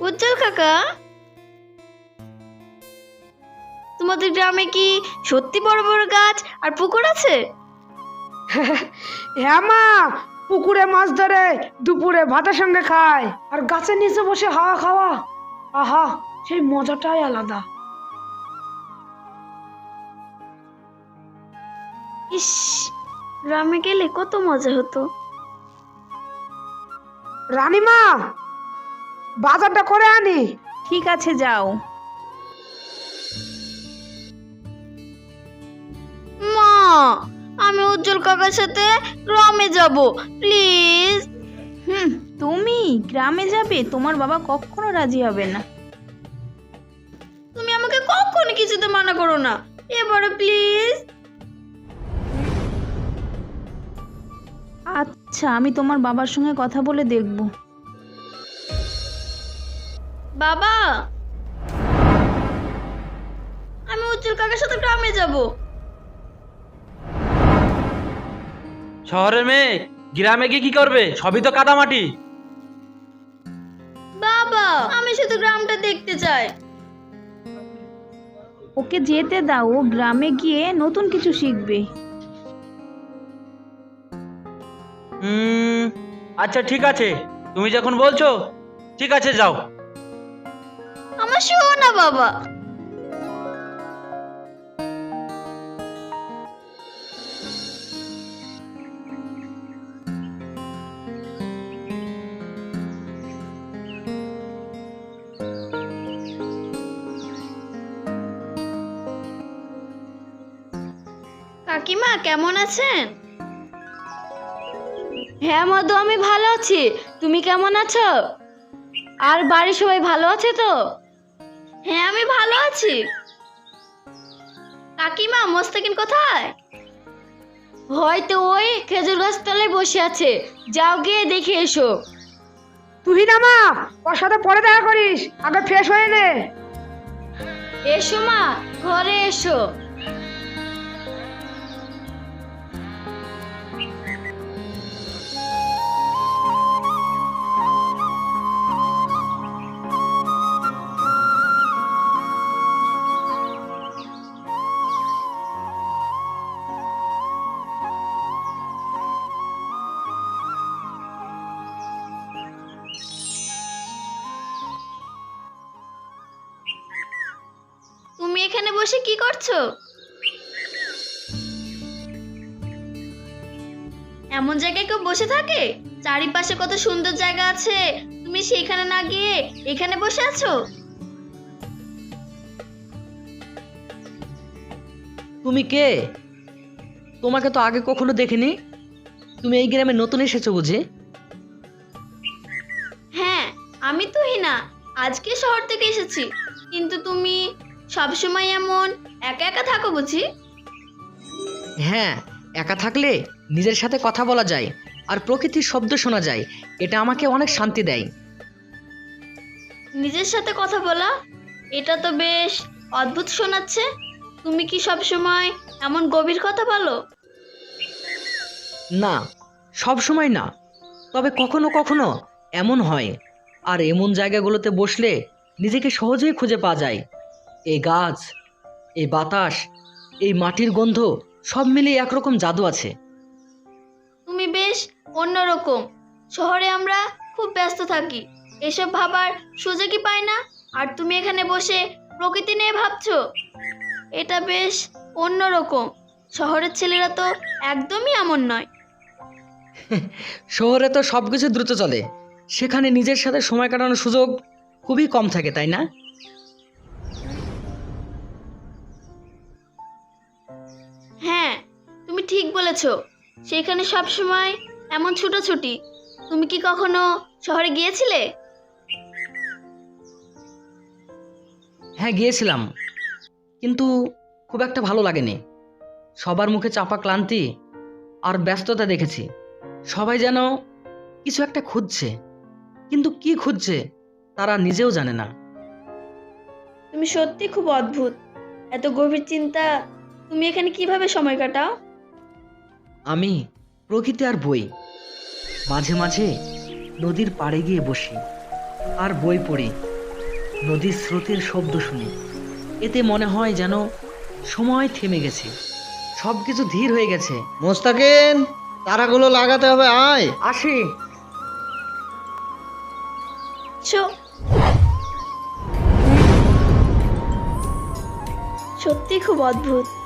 উজ্জ্বল কাকা? তোমাদের গ্রামে কি সত্যি বড় বড় গাছ আর পুকুর আছে? হ্যাঁ মা পুকুরে মাছ ধরে দুপুরে ভাতের সঙ্গে খায় আর গাছের নিচে বসে হাওয়া খাওয়া। আহা সেই মজাটাই আলাদা। ইস গ্রামে গেলে কত মজা হতো। রানীমা বাজারটা করে আনি। ঠিক আছে যাও। মা আমি উজ্জ্বল কাকার সাথে গ্রামে যাব প্লিজ। হুম তুমি গ্রামে যাবে তোমার বাবা কখনো রাজি হবে না। তুমি আমাকে কখনো কিছুতে মানা করো না? এবারে প্লিজ। আচ্ছা আমি তোমার বাবার সঙ্গে কথা বলে দেখব। বাবা! আমি উজ্জ্বল কাকার সাথে গ্রামে যাব। শহরের মেয়ে গ্রামে গিয়ে কি করবে? সবই তো কাদামাটি। বাবা আমি শুধু গ্রামটা দেখতে চাই। ওকে যেতে দাও ও গ্রামে গিয়ে নতুন কিছু শিখবে। হুম আচ্ছা ঠিক আছে। তুমি যখন বলছো ঠিক আছে যাও। আমার শোনা বাবা। কাকিমা, কেমন আছেন? হ্যাঁ মধু, আমি ভালো আছি। তুমি কেমন আছো? আর বাড়ির সবাই ভালো আছে তো? হ্যাঁ আমি ভালো আছি। কাকিমা মোস্তাকিন কোথায়? হয়তো ওই খেজুর গাছ তলায় বসে আছে। যাও গিয়ে দেখে এসো। তুই না মা ওর সাথে পরে দেখা করিস। আগে ফ্রেশ হয়ে নে। এসো মা ঘরে এসো। এখানে বসে কি করছ? এমন জায়গায় কেউ বসে থাকে? চারিপাশে কত সুন্দর জায়গা আছে। তুমি সেইখানে না গিয়ে এখানে বসে আছো? তুমি কে? তোমাকে তো আগে কখনো দেখিনি। তুমি এই গ্রামে নতুন এসেছ বুঝি? হ্যাঁ আমি তো হিনা। আজকে শহর থেকে এসেছি। কিন্তু তুমি সবসময় এমন একা একা থাকো বুঝি? হ্যাঁ একা থাকলে নিজের সাথে কথা বলা যায় আর প্রকৃতির শব্দ শোনা যায়। এটা আমাকে অনেক শান্তি দেয়। নিজের সাথে কথা বলা এটা তো বেশ অদ্ভুত শোনাচ্ছে। তুমি কি সব সময় এমন গভীর কথা বলো? না সব সময় না। তবে কখনো কখনো এমন হয়। আর এমন জায়গাগুলোতে বসলে নিজেকে সহজেই খুঁজে পাওয়া যায়। এই গাছ এই বাতাস এই মাটির গন্ধ সব মিলিয়ে একরকম জাদু আছে। তুমি বেশ অন্যরকম। শহরে আমরা খুব ব্যস্ত থাকি। এসব ভাবার সুযোগই পাই না। আর তুমি এখানে বসে প্রকৃতি নিয়ে ভাবছ? এটা বেশ অন্যরকম। শহরের ছেলেরা তো একদমই এমন নয়। শহরে তো সব কিছু দ্রুত চলে। সেখানে নিজের সাথে সময় কাটানোর সুযোগ খুবই কম থাকে তাই না? ঠিক বলেছ। সেখানে সব সময় এমন ছুটোছুটি। তুমি কি কখনো শহরে গিয়েছিলে? হ্যাঁ গিয়েছিলাম। কিন্তু খুব একটা ভালো লাগেনি। সবার মুখে চাপা ক্লান্তি আর ব্যস্ততা দেখেছি। সবাই যেন কিছু একটা খুঁজছে। কিন্তু কি খুঁজছে তারা নিজেও জানে না। তুমি সত্যি খুব অদ্ভুত। এত গভীর চিন্তা তুমি এখানে কীভাবে সময় কাটাও? আমি প্রকৃতি আর বই। মাঝে মাঝে নদীর পাড়ে গিয়ে বসি আর বই পড়ি। নদীর স্রোতের শব্দ শুনি। এতে মনে হয় যেন সময় থেমে গেছে। সব কিছু ধীর হয়ে গেছে। মোস্তাকিন তারাগুলো লাগাতে হবে আয়। আসি। চো সত্যি খুব অদ্ভুত।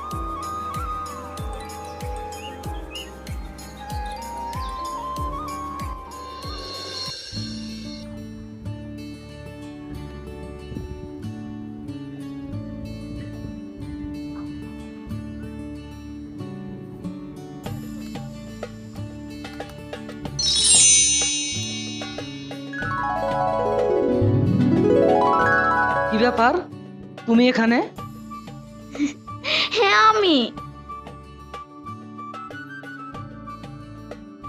ব্যাপার? তুমি এখানে? হ্যাঁ আমি।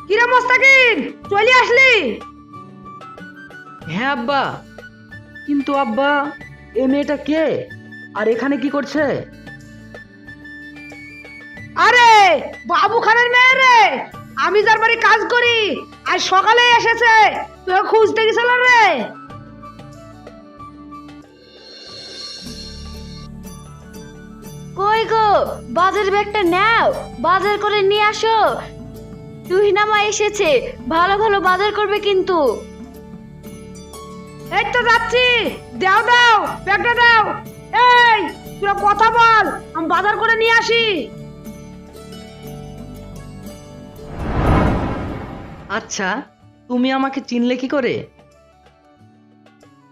কিরে মোস্তাকিন? চলে আসলি? হ্যাঁ আব্বা। কিন্তু আব্বা এ মেয়েটা কে? আর এখানে কি করছে? আরে বাবু খানের মেয়ে রে! আমি যার বাড়ি কাজ করি আজ সকালে এসেছে। তোকে খুঁজতে গেছিল রে। কই গো? বাজার ব্যাগটা নাও বাজার করে নিয়ে আসো। তুহিনামা এসেছে ভালো ভালো বাজার করবে কিন্তু। এই তো যাচ্ছি। দাও দাও ব্যাগটা দাও। এই তোরা কথা বল আমি বাজার করে নিয়ে আসি। আচ্ছা তুমি আমাকে চিনলে কি করে?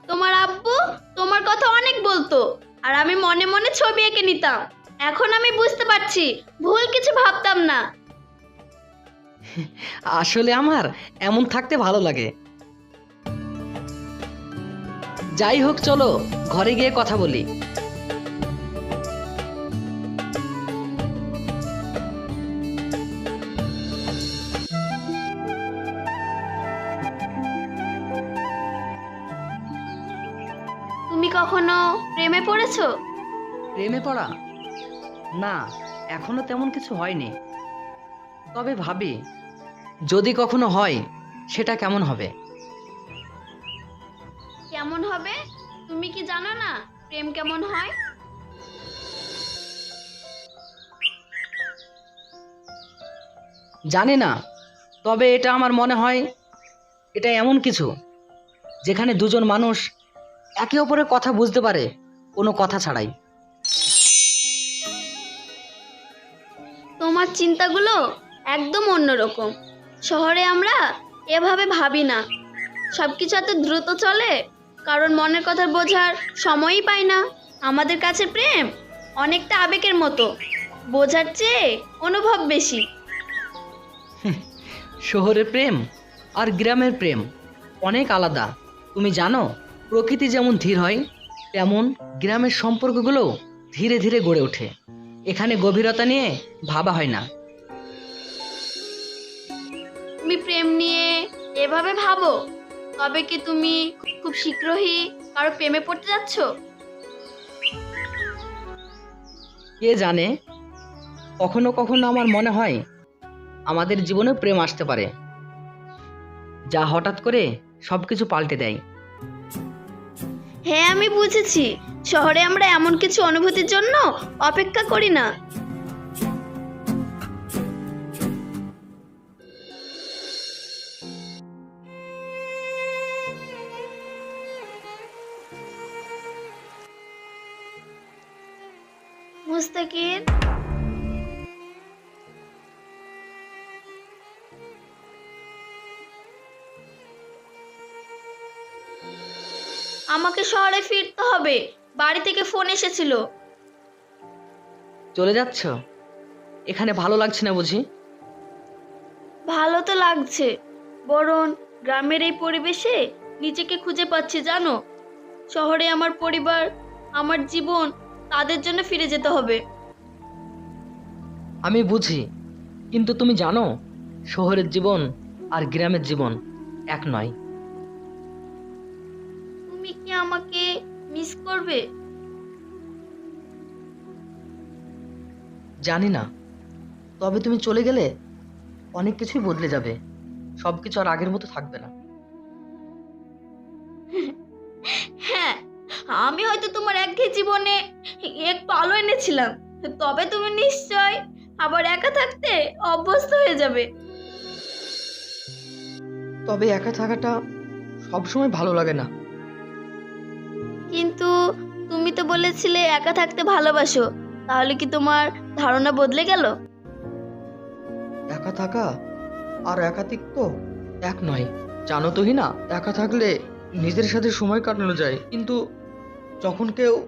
তোমার আব্বু তোমার কথা অনেক বলতো আর আমি মনে মনে ছবি এঁকে নিতাম। এখন আমি বুঝতে পারছি। ভুল কিছু ভাবতাম না। আসলে আমার এমন থাকতে ভালো লাগে। যাই হোক চলো ঘরে গিয়ে কথা বলি। তুমি কখনো প্রেমে পড়েছো? প্রেমে পড়া? না এখনও তেমন কিছু হয়নি। তবে ভাবি যদি কখনো হয় সেটা কেমন হবে? কেমন হবে? তুমি কি জানো না প্রেম কেমন হয়? জানি না তবে এটা আমার মনে হয় এটা এমন কিছু যেখানে দুজন মানুষ একে অপরের কথা বুঝতে পারে কোনো কথা ছাড়াই। তোমার চিন্তাগুলো একদম অন্যরকম। শহরে আমরা এভাবে ভাবি না। সব কিছু এত দ্রুত চলে কারণ মনের কথা বোঝার সময়ই পাই না। আমাদের কাছে প্রেম অনেকটা আবেগের মতো, বোঝার চেয়ে অনুভব বেশি। শহরের প্রেম আর গ্রামের প্রেম অনেক আলাদা। তুমি জানো, প্রকৃতি যেমন ধীর হয়, তেমন গ্রামের সম্পর্কগুলো ধীরে ধীরে গড়ে ওঠে। এখানে গভীরতা নিয়ে ভাবা হয় না। তুমি প্রেম নিয়ে এভাবে ভাবো? তবে কি তুমি খুব শীঘ্রই কারও প্রেমে পড়তে যাচ্ছ? কে জানে? কখনো কখনো আমার মনে হয় আমাদের জীবনে প্রেম আসতে পারে। যা হঠাৎ করে সব কিছু পাল্টে দেয়। হ্যাঁ আমি বুঝেছি। শহরে আমরা এমন কিছু অনুভূতির জন্য অপেক্ষা করি না। মুস্তাকিন আমাকে শহরে ফিরতে হবে। বাড়ি থেকে ফোন এসেছিল। চলে যাচ্ছ? এখানে ভালো লাগছে না বুঝি? ভালো তো লাগছে বরং গ্রামের এই পরিবেশে নিজেকে খুঁজে পাচ্ছি জানো? শহরে আমার পরিবার আমার জীবন তাদের জন্য ফিরে যেতে হবে। আমি বুঝি কিন্তু তুমি জানো শহরের জীবন আর গ্রামের জীবন এক নয়। তুমি কি আমাকে মিস করবে? জানি না। তবে তুমি চলে গেলে অনেক কিছুই বদলে যাবে। সব কিছু আর আগের মতো থাকবে না। হ্যাঁ আমি হয়তো তোমার একঘেয়ে জীবনে একটু আলো এনেছিলাম। তবে তুমি নিশ্চয় আবার একা থাকতে অভ্যস্ত হয়ে যাবে। তবে একা থাকাটা সবসময় ভালো লাগে না। তুমি তো বলেছিলে একা থাকতে ভালোবাসো তাহলে কি তোমার ধারণা বদলে গেল? একা থাকা? আর একাতিত্ব এক নয়। জানো তো না একা থাকলে নিজের সাথে সময় কাটানো যায়। কিন্তু যখন কেউ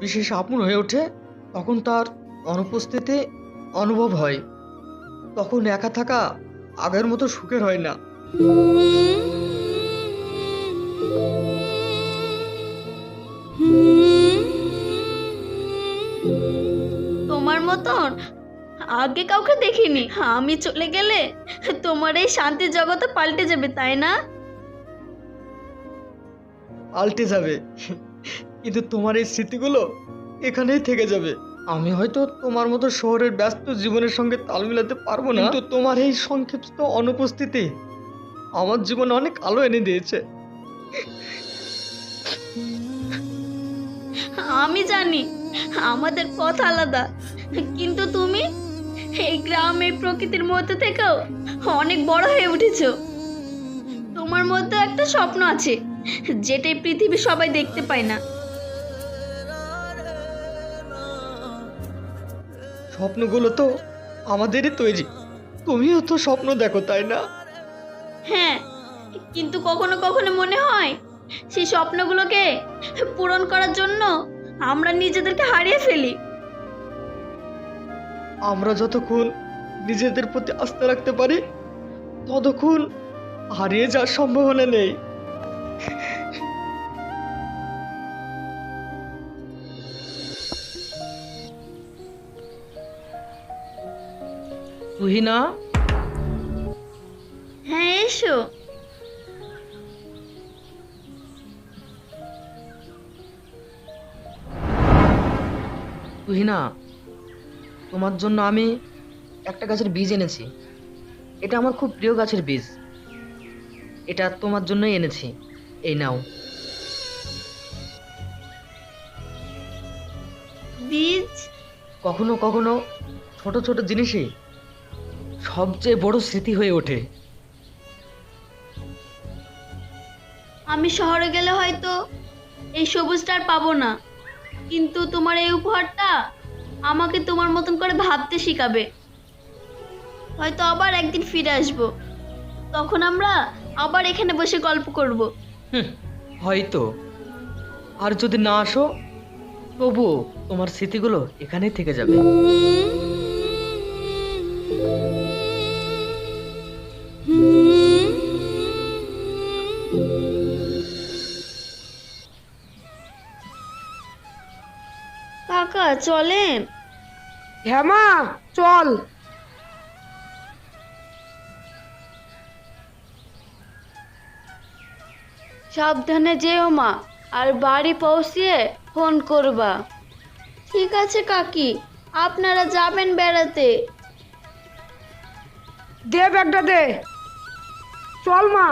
বিশেষ আপন হয়ে ওঠে তখন তার অনুপস্থিতি অনুভব হয়। তখন একা থাকা আগের মতো সুখের হয় না। মতন? আগে কাউকে দেখিনি। আমি চলে গেলে তোমার এই শান্তির জগতে পাল্টে যাবে তাই না? পাল্টে যাবে। কিন্তু তোমার এই স্মৃতিগুলো এখানেই থেকে যাবে। আমি হয়তো তোমার মতো শহরের ব্যস্ত জীবনের সঙ্গে তাল মিলাতে পারব না। কিন্তু তোমার এই সংক্ষিপ্ত অনুপস্থিতি আমার জীবনে অনেক আলো এনে দিয়েছে। আমি জানি। আমাদের পথ আলাদা। কিন্তু তুমি এই গ্রামে প্রকৃতির মধ্যে থেকেও অনেক বড় হয়ে উঠেছ। তোমার মধ্যে একটা স্বপ্ন আছে যেটাই পৃথিবী সবাই দেখতে পায় না। স্বপ্নগুলো তো আমাদেরই তৈরি। তুমিও তো স্বপ্ন দেখো তাই না? হ্যাঁ কিন্তু কখনো কখনো মনে হয় সেই স্বপ্নগুলোকে পূরণ করার জন্য আমরা নিজেদেরকে হারিয়ে ফেলি। আমরা যতক্ষণ নিজেদের প্রতি আস্থা রাখতে পারি ততক্ষণ হারিয়ে যাওয়ার সম্ভাবনা নেই। হ্যাঁ এসো। তুহিনা তোমার জন্য আমি একটা গাছের বীজ এনেছি। এটা আমার খুব প্রিয় গাছের বীজ। এটা তোমার জন্যই এনেছি। এই নাও। বীজ? কখনো কখনো ছোট ছোট জিনিসই সবচেয়ে বড় স্মৃতি হয়ে ওঠে। আমি শহরে গেলে হয়তো এই সবুজটা আর পাবো না। কিন্তু তোমার এই উপহারটা আমাকে তোমার মতন করে ভাবতে শিখাবে। হয়তো আবার একদিন ফিরে আসব। তখন আমরা আবার এখানে বসে গল্প করব। হুম, হয়তো। আর যদি না আসো তবুও তোমার স্মৃতিগুলো এখানেই থেকে যাবে। কাকা চলেন। হ্যাঁ মা চল। সাবধানে যেও মা আর বাড়ি পৌঁছিয়ে ফোন করবা। ঠিক আছে কাকি আপনারা যাবেন বেড়াতে। দে ব্যাগটা দে। চল মা।